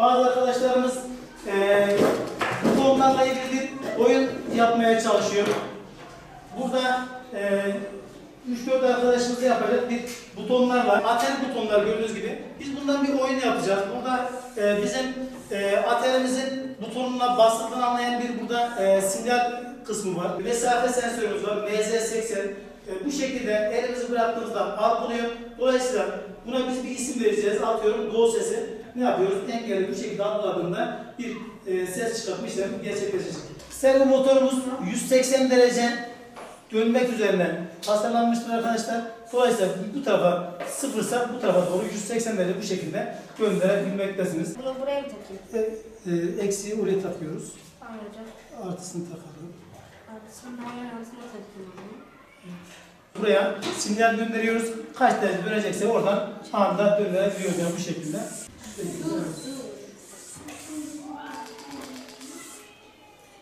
Bazı arkadaşlarımız e, bu konularla ilgili oyun yapmaya çalışıyor. Burada e, 3-4 arkadaşımız yapacak bir butonlar var. Atel butonlar gördüğünüz gibi. Biz bundan bir oyun yapacağız. Burada e, bizim e, atelimizin butonuna basıldığını anlayan bir burada e, sinyal kısmı var. Mesafe sensörümüz var. MZ80. E, bu şekilde elimizi bıraktığımızda algılıyor. Dolayısıyla buna biz bir isim vereceğiz. Atıyorum doğu sesi. Ne yapıyoruz? Engelli bu şekilde algıladığında bir e, ses çıkartma işlemi gerçekleşecek. Servo motorumuz 180 derece dönmek üzerine tasarlanmıştır arkadaşlar. Dolayısıyla bu tarafa sıfırsa bu tarafa doğru 180 derece bu şekilde gönderebilmektesiniz. Bunu buraya mı takayım? E, e, eksiği oraya takıyoruz. Tamam hocam. Artısını takalım. Altına takayım o zaman. Buraya sinyal gönderiyoruz. Kaç derece dönecekse oradan anında döndürebiliyoruz yani bu şekilde.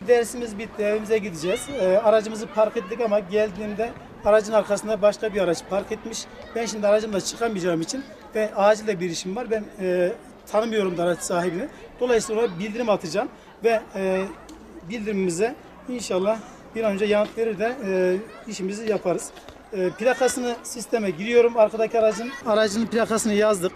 Dersimiz bitti, evimize gideceğiz. Ee, aracımızı park ettik ama geldiğimde aracın arkasında başka bir araç park etmiş. Ben şimdi aracımla çıkamayacağım için ve acil bir işim var. Ben e, tanımıyorum da araç sahibini. Dolayısıyla ona bildirim atacağım ve e, bildirimimize inşallah bir an önce yanıt verir de e, işimizi yaparız. E, plakasını sisteme giriyorum arkadaki aracın. Aracın plakasını yazdık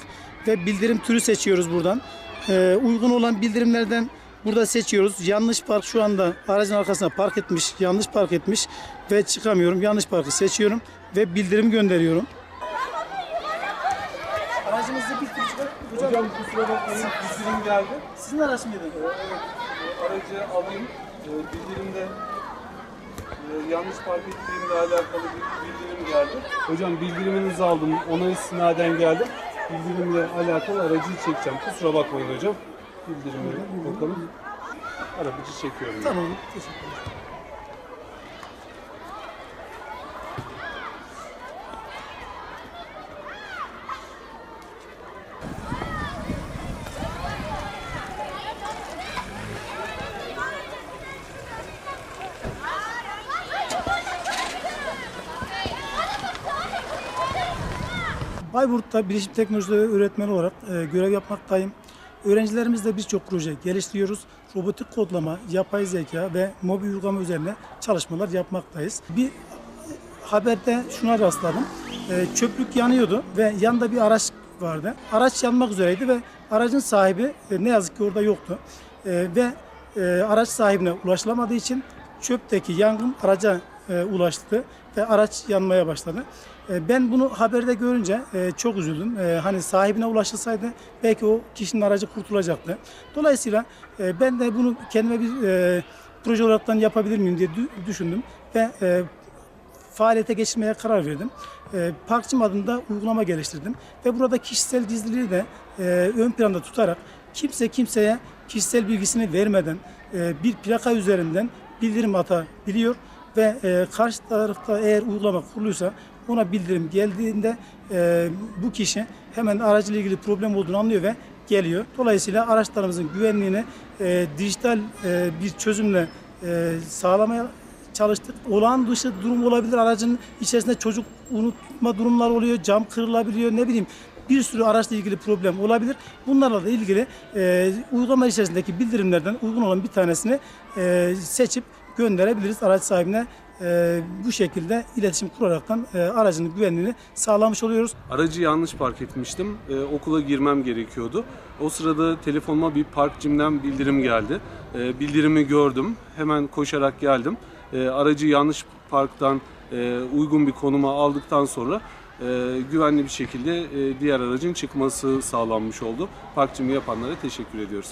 ve bildirim türü seçiyoruz buradan. E, uygun olan bildirimlerden burada seçiyoruz. Yanlış park şu anda aracın arkasına park etmiş, yanlış park etmiş ve çıkamıyorum. Yanlış parkı seçiyorum ve bildirim gönderiyorum. Aracımızı bir küçük Hocam kusura bakmayın bildirim geldi. Sizin araç mıydı? Aracı alayım. Ee, Bildirimde e, yanlış park ettiğimle alakalı bir bildirim geldi. Hocam bildiriminizi aldım. Ona istinaden geldim. Bildirimle alakalı aracı çekeceğim. Kusura bakmayın hocam. Bildirimi bakalım. Aracı çekiyorum. Tamam. Teşekkür ederim. Bayburt'ta bilişim teknolojileri öğretmeni olarak e, görev yapmaktayım. Öğrencilerimizle birçok proje geliştiriyoruz. Robotik kodlama, yapay zeka ve mobil uygulama üzerine çalışmalar yapmaktayız. Bir haberde şuna rastladım. E, çöplük yanıyordu ve yanında bir araç vardı. Araç yanmak üzereydi ve aracın sahibi e, ne yazık ki orada yoktu. E, ve e, araç sahibine ulaşılamadığı için çöpteki yangın araca e, ulaştı ve araç yanmaya başladı. E, ben bunu haberde görünce e, çok üzüldüm. E, hani sahibine ulaşılsaydı belki o kişinin aracı kurtulacaktı. Dolayısıyla e, ben de bunu kendime bir e, proje olaraktan yapabilir miyim diye dü- düşündüm ve e, faaliyete geçirmeye karar verdim. E, Parkçım adında uygulama geliştirdim ve burada kişisel gizliliği de e, ön planda tutarak kimse kimseye kişisel bilgisini vermeden e, bir plaka üzerinden bildirim atabiliyor ve e, karşı tarafta eğer uygulama kuruluysa ona bildirim geldiğinde e, bu kişi hemen aracıyla ilgili problem olduğunu anlıyor ve geliyor. Dolayısıyla araçlarımızın güvenliğini e, dijital e, bir çözümle e, sağlamaya çalıştık. Olağan dışı durum olabilir. Aracın içerisinde çocuk unutma durumlar oluyor. Cam kırılabiliyor. Ne bileyim bir sürü araçla ilgili problem olabilir. Bunlarla da ilgili e, uygulama içerisindeki bildirimlerden uygun olan bir tanesini e, seçip gönderebiliriz araç sahibine. E, bu şekilde iletişim kuraraktan e, aracın güvenliğini sağlamış oluyoruz. Aracı yanlış park etmiştim. Ee, okula girmem gerekiyordu. O sırada telefonuma bir park cimden bildirim geldi. Ee, bildirimi gördüm. Hemen koşarak geldim. Ee, aracı yanlış parktan e, uygun bir konuma aldıktan sonra e, güvenli bir şekilde e, diğer aracın çıkması sağlanmış oldu. Park cimi yapanlara teşekkür ediyoruz.